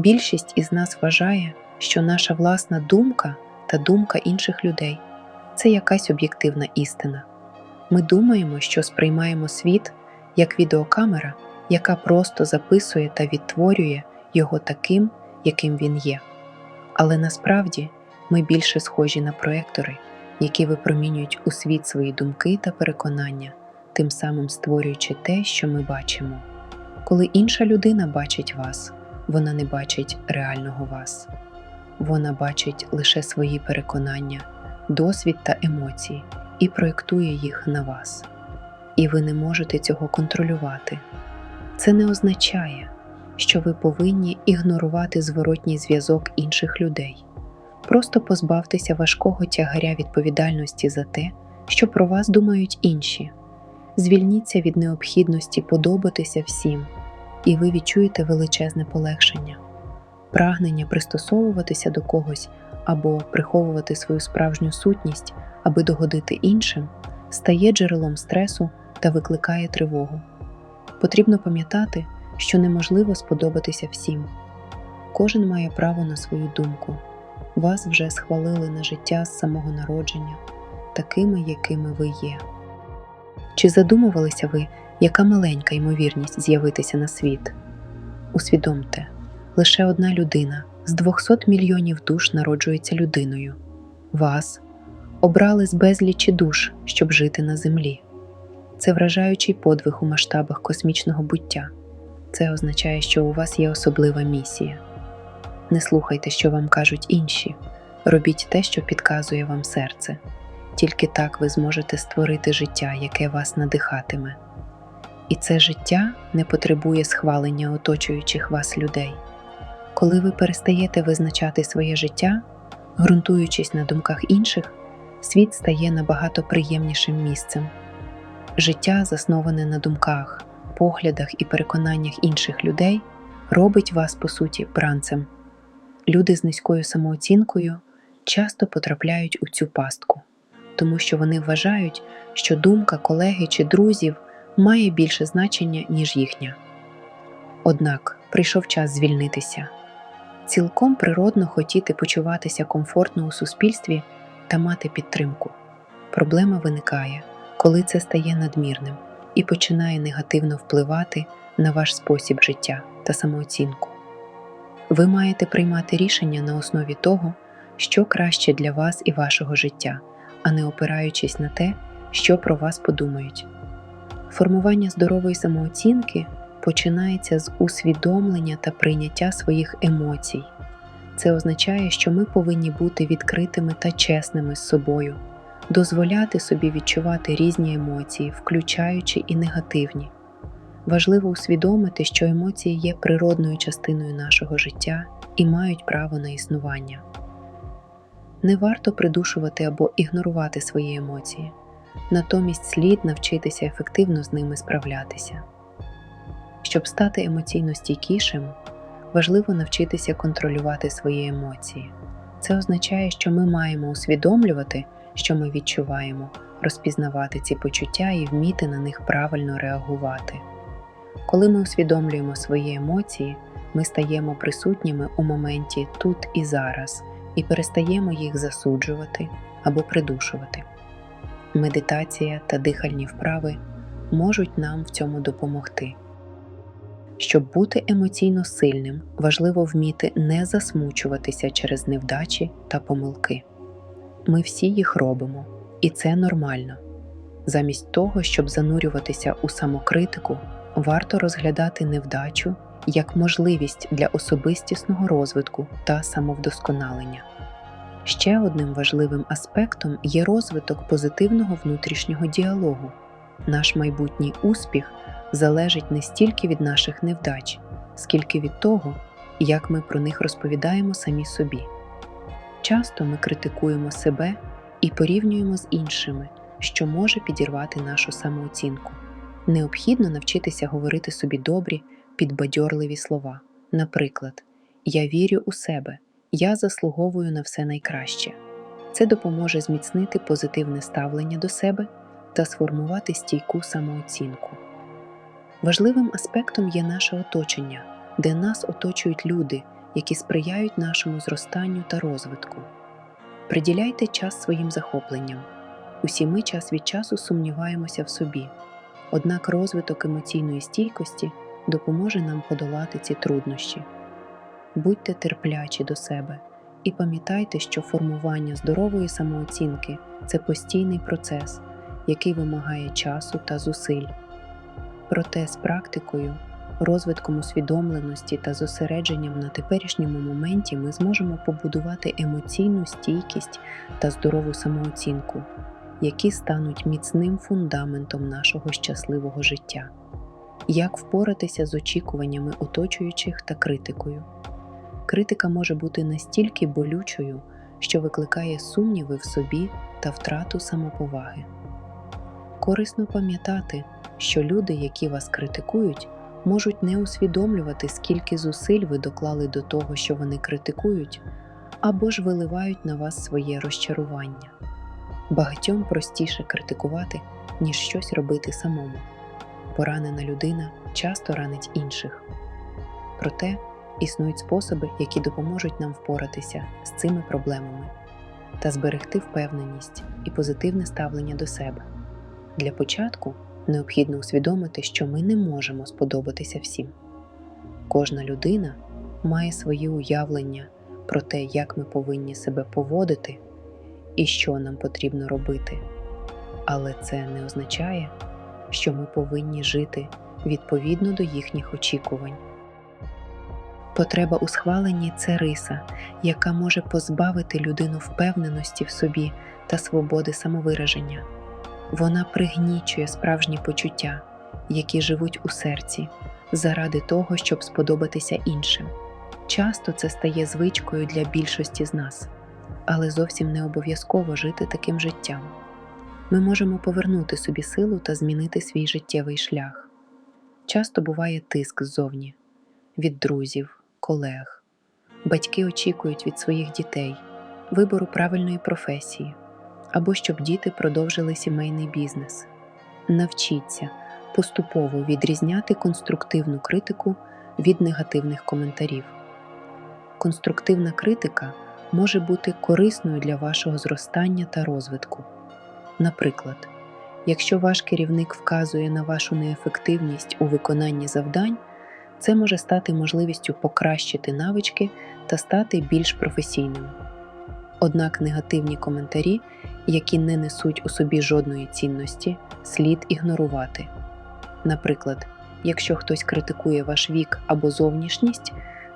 Більшість із нас вважає, що наша власна думка та думка інших людей це якась об'єктивна істина. Ми думаємо, що сприймаємо світ як відеокамера, яка просто записує та відтворює його таким, яким він є. Але насправді ми більше схожі на проектори, які випромінюють у світ свої думки та переконання, тим самим створюючи те, що ми бачимо. Коли інша людина бачить вас, вона не бачить реального вас. Вона бачить лише свої переконання, досвід та емоції і проєктує їх на вас. І ви не можете цього контролювати. Це не означає, що ви повинні ігнорувати зворотній зв'язок інших людей. Просто позбавтеся важкого тягаря відповідальності за те, що про вас думають інші. Звільніться від необхідності подобатися всім, і ви відчуєте величезне полегшення. Прагнення пристосовуватися до когось або приховувати свою справжню сутність, аби догодити іншим, стає джерелом стресу та викликає тривогу. Потрібно пам'ятати, що неможливо сподобатися всім. Кожен має право на свою думку. Вас вже схвалили на життя з самого народження, такими, якими ви є. Чи задумувалися ви, яка маленька ймовірність з'явитися на світ? Усвідомте, лише одна людина з 200 мільйонів душ народжується людиною. Вас обрали з безлічі душ, щоб жити на землі. Це вражаючий подвиг у масштабах космічного буття. Це означає, що у вас є особлива місія. Не слухайте, що вам кажуть інші, робіть те, що підказує вам серце. Тільки так ви зможете створити життя, яке вас надихатиме. І це життя не потребує схвалення оточуючих вас людей. Коли ви перестаєте визначати своє життя, ґрунтуючись на думках інших, світ стає набагато приємнішим місцем. Життя, засноване на думках, поглядах і переконаннях інших людей, робить вас, по суті, бранцем. Люди з низькою самооцінкою часто потрапляють у цю пастку, тому що вони вважають, що думка колеги чи друзів має більше значення, ніж їхня. Однак прийшов час звільнитися. Цілком природно хотіти почуватися комфортно у суспільстві та мати підтримку. Проблема виникає, коли це стає надмірним і починає негативно впливати на ваш спосіб життя та самооцінку. Ви маєте приймати рішення на основі того, що краще для вас і вашого життя, а не опираючись на те, що про вас подумають. Формування здорової самооцінки починається з усвідомлення та прийняття своїх емоцій. Це означає, що ми повинні бути відкритими та чесними з собою, дозволяти собі відчувати різні емоції, включаючи і негативні. Важливо усвідомити, що емоції є природною частиною нашого життя і мають право на існування. Не варто придушувати або ігнорувати свої емоції, натомість слід навчитися ефективно з ними справлятися. Щоб стати емоційно стійкішим, важливо навчитися контролювати свої емоції. Це означає, що ми маємо усвідомлювати, що ми відчуваємо, розпізнавати ці почуття і вміти на них правильно реагувати. Коли ми усвідомлюємо свої емоції, ми стаємо присутніми у моменті тут і зараз і перестаємо їх засуджувати або придушувати. Медитація та дихальні вправи можуть нам в цьому допомогти. Щоб бути емоційно сильним, важливо вміти не засмучуватися через невдачі та помилки. Ми всі їх робимо, і це нормально. Замість того, щоб занурюватися у самокритику, варто розглядати невдачу як можливість для особистісного розвитку та самовдосконалення. Ще одним важливим аспектом є розвиток позитивного внутрішнього діалогу. Наш майбутній успіх залежить не стільки від наших невдач, скільки від того, як ми про них розповідаємо самі собі. Часто ми критикуємо себе і порівнюємо з іншими, що може підірвати нашу самооцінку. Необхідно навчитися говорити собі добрі, підбадьорливі слова. Наприклад, Я вірю у себе, я заслуговую на все найкраще. Це допоможе зміцнити позитивне ставлення до себе та сформувати стійку самооцінку. Важливим аспектом є наше оточення, де нас оточують люди, які сприяють нашому зростанню та розвитку. Приділяйте час своїм захопленням. Усі ми час від часу сумніваємося в собі, однак розвиток емоційної стійкості допоможе нам подолати ці труднощі. Будьте терплячі до себе і пам'ятайте, що формування здорової самооцінки це постійний процес, який вимагає часу та зусиль. Проте з практикою, розвитком усвідомленості та зосередженням на теперішньому моменті ми зможемо побудувати емоційну стійкість та здорову самооцінку, які стануть міцним фундаментом нашого щасливого життя. Як впоратися з очікуваннями оточуючих та критикою? Критика може бути настільки болючою, що викликає сумніви в собі та втрату самоповаги. Корисно пам'ятати, що люди, які вас критикують, можуть не усвідомлювати, скільки зусиль ви доклали до того, що вони критикують, або ж виливають на вас своє розчарування. Багатьом простіше критикувати, ніж щось робити самому. Поранена людина часто ранить інших. Проте існують способи, які допоможуть нам впоратися з цими проблемами та зберегти впевненість і позитивне ставлення до себе. Для початку необхідно усвідомити, що ми не можемо сподобатися всім. Кожна людина має свої уявлення про те, як ми повинні себе поводити і що нам потрібно робити. Але це не означає, що ми повинні жити відповідно до їхніх очікувань. Потреба у схваленні це риса, яка може позбавити людину впевненості в собі та свободи самовираження. Вона пригнічує справжні почуття, які живуть у серці, заради того, щоб сподобатися іншим. Часто це стає звичкою для більшості з нас, але зовсім не обов'язково жити таким життям. Ми можемо повернути собі силу та змінити свій життєвий шлях. Часто буває тиск ззовні від друзів, колег. Батьки очікують від своїх дітей вибору правильної професії або щоб діти продовжили сімейний бізнес. Навчіться поступово відрізняти конструктивну критику від негативних коментарів. Конструктивна критика може бути корисною для вашого зростання та розвитку. Наприклад, якщо ваш керівник вказує на вашу неефективність у виконанні завдань, це може стати можливістю покращити навички та стати більш професійним. Однак негативні коментарі, які не несуть у собі жодної цінності, слід ігнорувати. Наприклад, якщо хтось критикує ваш вік або зовнішність,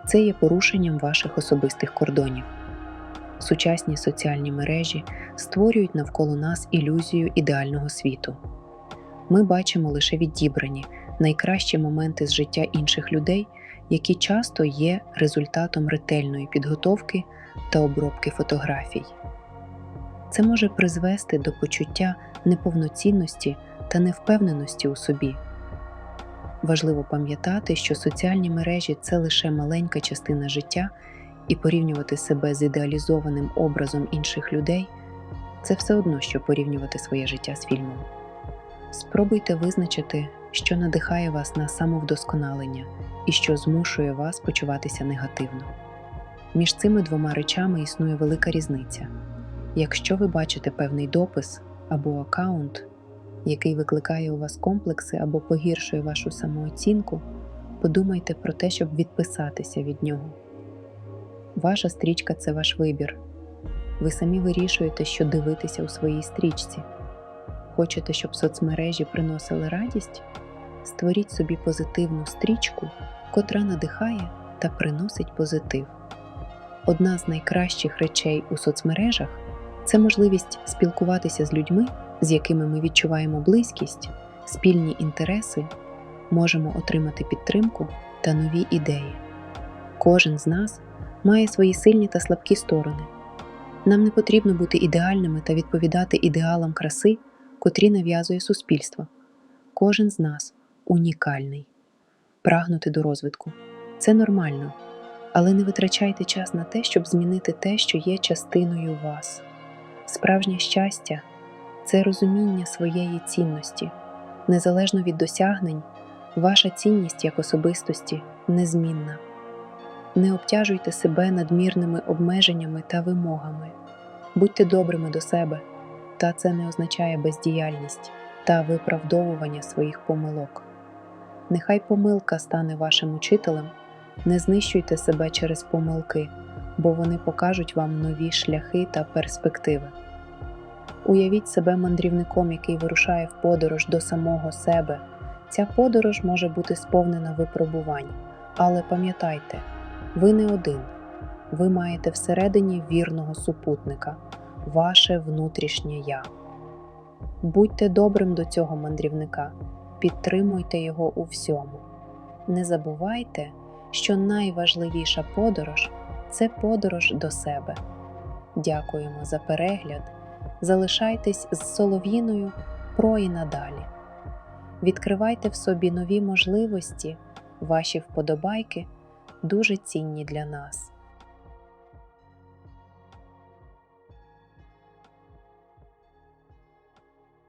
це є порушенням ваших особистих кордонів. Сучасні соціальні мережі створюють навколо нас ілюзію ідеального світу. Ми бачимо лише відібрані найкращі моменти з життя інших людей, які часто є результатом ретельної підготовки та обробки фотографій. Це може призвести до почуття неповноцінності та невпевненості у собі. Важливо пам'ятати, що соціальні мережі це лише маленька частина життя, і порівнювати себе з ідеалізованим образом інших людей це все одно, що порівнювати своє життя з фільмом. Спробуйте визначити, що надихає вас на самовдосконалення і що змушує вас почуватися негативно. Між цими двома речами існує велика різниця. Якщо ви бачите певний допис або аккаунт, який викликає у вас комплекси або погіршує вашу самооцінку, подумайте про те, щоб відписатися від нього. Ваша стрічка це ваш вибір. Ви самі вирішуєте, що дивитися у своїй стрічці. Хочете, щоб соцмережі приносили радість? Створіть собі позитивну стрічку, котра надихає та приносить позитив. Одна з найкращих речей у соцмережах це можливість спілкуватися з людьми, з якими ми відчуваємо близькість, спільні інтереси, можемо отримати підтримку та нові ідеї. Кожен з нас має свої сильні та слабкі сторони. Нам не потрібно бути ідеальними та відповідати ідеалам краси, котрі нав'язує суспільство. Кожен з нас унікальний. Прагнути до розвитку це нормально, але не витрачайте час на те, щоб змінити те, що є частиною вас. Справжнє щастя це розуміння своєї цінності. Незалежно від досягнень, ваша цінність як особистості незмінна. Не обтяжуйте себе надмірними обмеженнями та вимогами. Будьте добрими до себе, та це не означає бездіяльність та виправдовування своїх помилок. Нехай помилка стане вашим учителем, не знищуйте себе через помилки, бо вони покажуть вам нові шляхи та перспективи. Уявіть себе мандрівником, який вирушає в подорож до самого себе. Ця подорож може бути сповнена випробувань, але пам'ятайте, ви не один. Ви маєте всередині вірного супутника, ваше внутрішнє я. Будьте добрим до цього мандрівника, підтримуйте його у всьому. Не забувайте, що найважливіша подорож це подорож до себе. Дякуємо за перегляд. Залишайтесь з солов'їною про і надалі. Відкривайте в собі нові можливості, ваші вподобайки дуже цінні для нас.